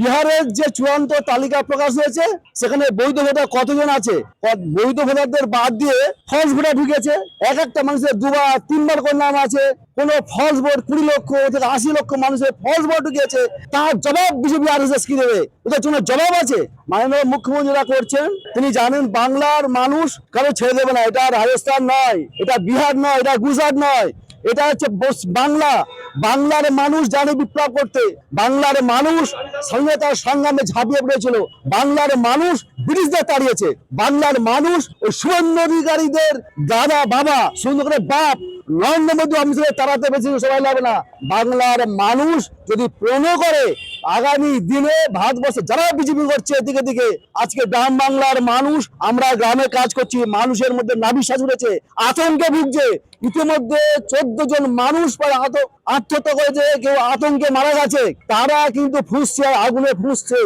বিহারের যে চূড়ান্ত তালিকা প্রকাশ হয়েছে, সেখানে বৈধ ভোটার কতজন আছে? বৈধ ভোটারদের বাদ দিয়ে ফলস ভোটার ঢুকেছে। এক একটা মানুষের দুবার, তিনবার করে নাম আছে। কোন ফলস ভোট কুড়ি লক্ষ থেকে আশি লক্ষ মানুষের ফলস ভোট ঢুকিয়েছে তার জবাব বিজেপি আর এস কি দেবে? ওদের জন্য জবাব আছে। মাননীয় মুখ্যমন্ত্রীরা করছেন, তিনি জানেন বাংলার মানুষ কারও ছেড়ে দেবে না। এটা রাজস্থান নয়, এটা বিহার নয়, এটা গুজরাট নয়। এটা হচ্ছে বাংলা। বাংলার মানুষ জানে বিপ্লব করতে। বাংলার মানুষ স্বাধীনতার সংগ্রামে ঝাঁপিয়ে পড়েছিল। বাংলার মানুষ ব্রিটিশদের তাড়িয়েছে বাংলার মানুষ ওই সুবর্ণ অধিকারীদের দাদা, বাবা, সুন্দর করে বাপ নরেন্দ্র মোদী অফিসে তাড়াতে পেরেছিল সবাই লাগে না। বাংলার মানুষ যদি প্রণ করে আগামী দিনে ভারতবর্ষে যারা বিজেপি করছে এদিকে দিকে আজকে গ্রাম বাংলার মানুষ, আমরা গ্রামে কাজ করছি, মানুষের মধ্যে নাবিশ্বাস উঠেছে, আতঙ্কে ভুগছে। ইতিমধ্যে চোদ্দ জন মানুষ আত্মহত্যা করেছে, কেউ আতঙ্কে মারা গেছে। তারা কিন্তু ফুসছে আগুনে ফুসছে।